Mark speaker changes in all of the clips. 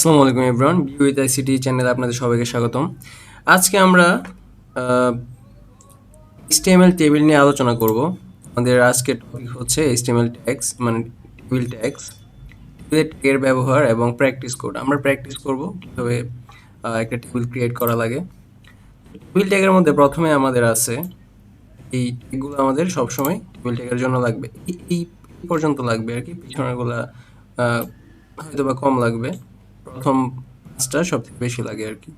Speaker 1: আসসালামু আলাইকুম ইব্রান বিউ with ICT চ্যানেলে আপনাদের সবাইকে স্বাগতম। আজকে আমরা এইচটিএমএল টেবিল নিয়ে আলোচনা করব। আমাদের আজকের টপিক হচ্ছে এইচটিএমএল ট্যাক্স মানে টেবিল ট্যাক্স ট্যাগের ব্যবহার এবং প্র্যাকটিস কোড আমরা প্র্যাকটিস করব কীভাবে একটা টেবিল ক্রিয়েট করা লাগে। টেবিল ট্যাগের মধ্যে প্রথমে আমাদের আছে, এই ট্যাগগুলো আমাদের সবসময় টেবিল ট্যাগের জন্য লাগবে। এই পর্যন্ত লাগবে আর কি, পিছনেরগুলা হয়তো বা কম লাগবে। প্রথম পাঁচটা সব থেকে বেশি লাগে আর কি।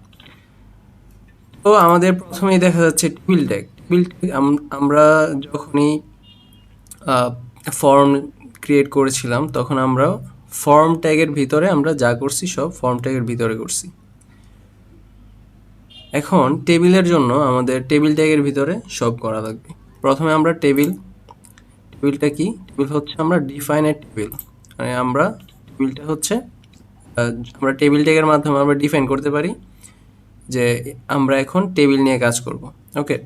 Speaker 1: তো আমাদের প্রথমেই দেখা যাচ্ছে টেবিল ট্যাগ টেবিল ট্যাগ আমরা যখনই ফর্ম ক্রিয়েট করেছিলাম, তখন আমরা ফর্ম ট্যাগের ভিতরে আমরা যা করছি সব ফর্ম ট্যাগের ভিতরে করছি। এখন টেবিলের জন্য আমাদের টেবিল ট্যাগের ভিতরে সব করা লাগবে। প্রথমে আমরা টেবিল টেবিলটা কি? টেবিল হচ্ছে আমরা ডিফাইনের টেবিল মানে আমরা টেবিলটা হচ্ছে আমরা টেবিল ট্যাগের মাধ্যমে আমরা ডিফাইন করতে পারি যে আমরা এখন টেবিল নিয়ে কাজ করব ওকে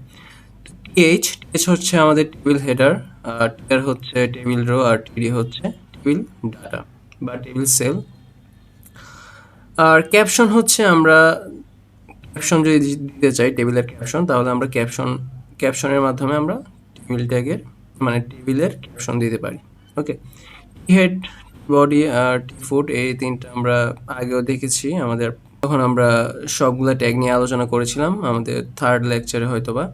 Speaker 1: এইচ টিএইচ হচ্ছে আমাদের টেবিল হেডার আর টিআর হচ্ছে টেবিল রো আর টিডি হচ্ছে টেবিল ডাটা বা টেবিল সেল আর ক্যাপশন হচ্ছে আমরা ক্যাপশন যদি দিতে চাই টেবিলের ক্যাপশন তাহলে আমরা ক্যাপশন ক্যাপশনের মাধ্যমে আমরা টেবিল ট্যাগের মানে টেবিলের ক্যাপশন দিতে পারি ওকে হেড বডি আর ফুড এই তিনটা আমরা আগেও দেখেছি। আমাদের তখন আমরা সবগুলো ট্যাগ নিয়ে আলোচনা করেছিলাম, আমাদের থার্ড লেকচারে হয়তোবা।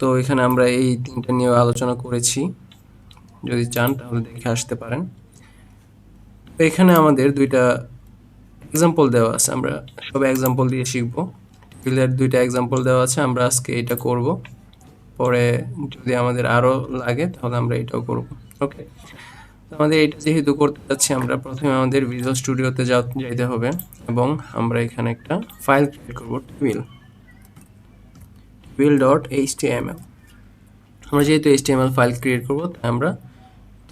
Speaker 1: তো এখানে আমরা এই তিনটা নিয়ে আলোচনা করেছি। যদি চান তাহলে দেখে আসতে পারেন। এখানে আমাদের দুইটা এক্সাম্পল দেওয়া আছে, আমরা সব এক্সাম্পল দিয়ে শিখব। টেবিলের দুইটা এক্সাম্পল দেওয়া আছে, আমরা আজকে এটা করব। পরে যদি আমাদের আরও লাগে তাহলে আমরা এটাও করব। ওকে আমাদের এটা যেহেতু করতে যাচ্ছি, আমরা প্রথমে আমাদের ভিজুয়াল স্টুডিওতে যাইতে হবে এবং আমরা এখানে একটা ফাইল ক্রিয়েট করব table table dot H T M L আমরা যেহেতু H T M L file create করব, তাই আমরা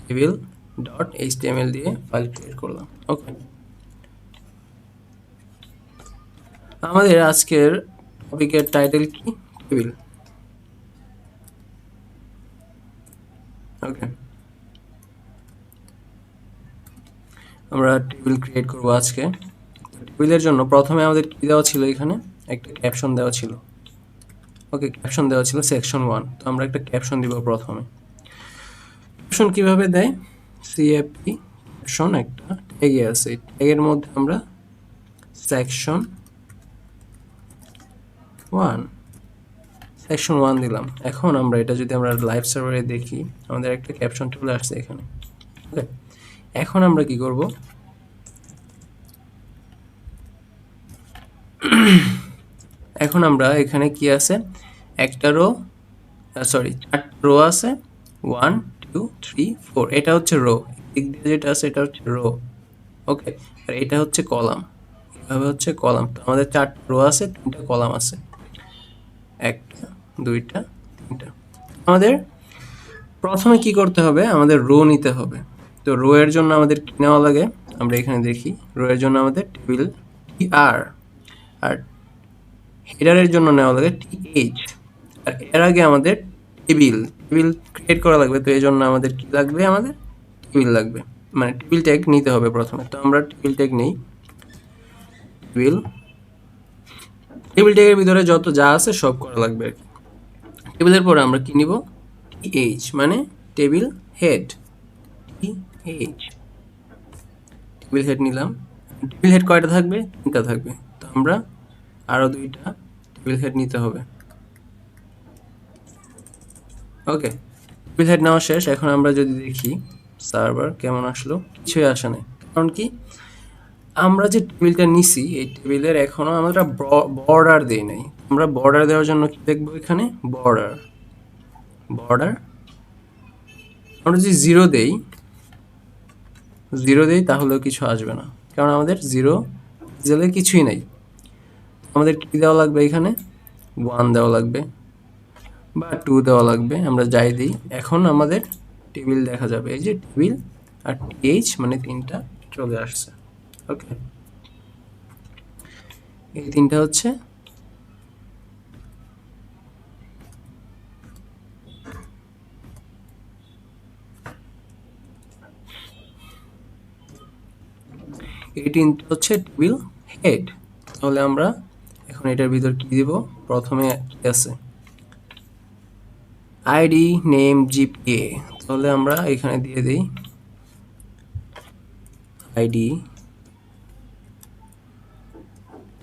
Speaker 1: table dot H T M L দিয়ে ফাইল ক্রিয়েট করলাম। ওকে আমাদের আজকের টপিকের টাইটেল কি? টেবিল ওকে আমরা টেবিল ক্রিয়েট করব আজকে। টেবিলের জন্য প্রথমে আমাদের কি দেওয়া ছিল এখানে? একটা ক্যাপশন দেওয়া ছিল। ওকে ক্যাপশন দেওয়া ছিল সেকশন ওয়ান তো আমরা একটা ক্যাপশন দিব প্রথমে। ক্যাপশন কীভাবে দেয়? সিএপি ক্যাপশন একটা ট্যাগে আছে। ট্যাগের মধ্যে আমরা সেকশন ওয়ান সেকশন ওয়ান দিলাম। এখন আমরা এটা যদি আমরা লাইভ সার্ভারে দেখি, আমাদের একটা ক্যাপশন চলে আসছে এখানে। ওকে এখন আমরা কি করব? এখন আমরা এখানে কি আছে? একটা রো সরি রো আছে। ওয়ান টু থ্রি ফোর এটা হচ্ছে রো দিক দিয়ে যেটা আছে, এটা হচ্ছে রো ওকে আর এটা হচ্ছে কলাম। এভাবে হচ্ছে কলাম। তো আমাদের চারটা রো আছে, তিনটা কলাম আছে। একটা, দুইটা, তিনটা। আমাদের প্রথমে কি করতে হবে? আমাদের রো নিতে হবে। তো রো এর জন্য আমাদের কি নেওয়া লাগে? আমরা এখানে দেখি। রো এর জন্য আমাদের টেবিল টি আর। আর হেডারের জন্য নেওয়া লাগে টি এইচ। আর এর আগে আমাদের টেবিল। টেবিল ক্রিয়েট করা লাগবে, তো এই জন্য আমাদের কি লাগবে? আমাদের টেবিল লাগবে। মানে টেবিল ট্যাগ নিতে হবে প্রথমে। তো আমরা টেবিল ট্যাগ নেই। টেবিল। টেবিল ট্যাগের ভিতরে যত যা আছে সব করা লাগবে আর কি। টেবিলের পরে আমরা কি নিব? এইচ মানে টেবিল হেড। টেবিল হেড নিলাম। টেবিল হেড কয়টা থাকবে? তিনটা থাকবে। তো আমরা আরও দুইটা টেবিল হেড নিতে হবে। ওকে টেবিল হেড নেওয়া শেষ। এখন আমরা যদি দেখি সার্ভার কেমন আসলো? কিছুই আসে নাই। কারণ কি? আমরা যে টেবিলটা নিছি, এই টেবিলের এখনও আমরা বর্ডার দিই নাই। আমরা বর্ডার দেওয়ার জন্য কি দেখব এখানে? বর্ডার বর্ডার আমরা যদি জিরো দেই জিরো দেই, তাহলেও কিছু আসবে না। কারণ আমাদের জিরো জেলে কিছুই নাই। আমাদের কি দেওয়া লাগবে এখানে? ওয়ান দেওয়া লাগবে বা টু দেওয়া লাগবে, আমরা যাই দিই। এখন আমাদের টেবিল দেখা যাবে। এই যে টেবিল আর টিএইচ মানে তিনটা চলে আসছে। ওকে? এই তিনটা হচ্ছে এই তিনটা হচ্ছে টেবিল হেড তাহলে আমরা এখন এটার ভিতর কি দিব? প্রথমে কি আছে আইডি নেম জিপিএ তাহলে আমরা এখানে দিয়ে দিই আইডি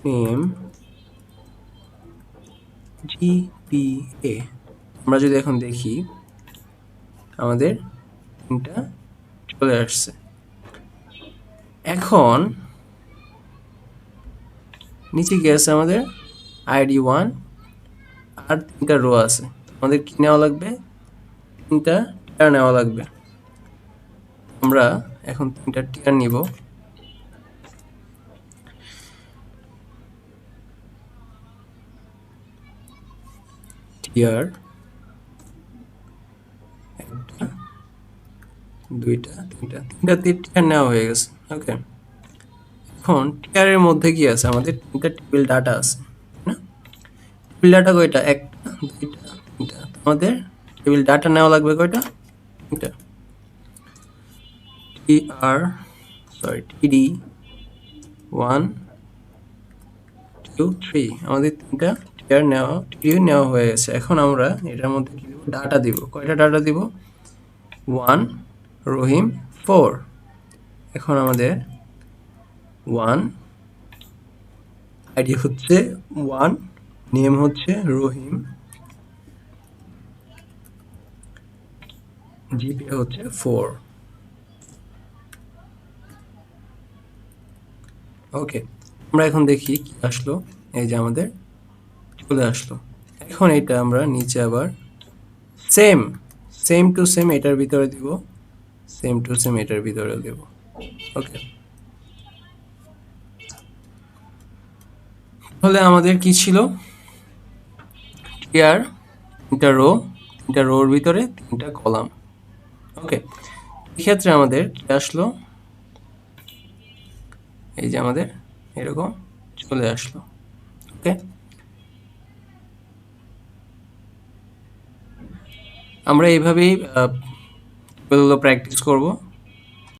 Speaker 1: নেম জিপিএ আমরা যদি এখন দেখি, আমাদের তিনটা চলে আসছে। এখন নিচে কি আছে আমাদের? আইডি ওয়ান আর তিনটা রো আছে। আমাদের কি নেওয়া লাগবে? তিনটা টিয়ার নেওয়া লাগবে। আমরা এখন তিনটা টিয়ার নিব। টিয়ার একটা দুইটা, তিনটা তিনটা টিয়ার নেওয়া হয়ে গেছে ওকে এখন টিয়ারের মধ্যে কি আছে? আমাদের তিনটা টেবিল ডাটা আছে, না? টেবিল ডাটা কয়টা? একটা, দুইটা, তিনটা। আমাদের টেবিল ডাটা নেওয়া লাগবে কয়টা? তিনটা। টি আর sorry TD one two three আমাদের তিনটা টিয়ার নেওয়া টিডিও নেওয়া হয়ে গেছে। এখন আমরা এটার মধ্যে কি দিব? ডাটা দিব। কয়টা ডাটা দিব? One Rahim four. এখন আমাদের ওয়ান আইডি হচ্ছে ওয়ান নেম হচ্ছে রহিম। জিপি হচ্ছে ফোর ওকে আমরা এখন দেখি কি আসলো, এই যে আমাদের চলে আসলো। এখন এটা আমরা নিচে আবার সেম সেম টু সেম এটার ভিতরে দিব। সেম টু সেম এটার ভিতরে দেব। ওকে তাহলে আমাদের কি ছিল? টিয়ার তিনটা রো তিনটা রোর ভিতরে তিনটা কলাম ওকে এক্ষেত্রে আমাদের কি আসলো, এই যে আমাদের এরকম চলে আসলো। ওকে আমরা এইভাবেই প্র্যাকটিস করব।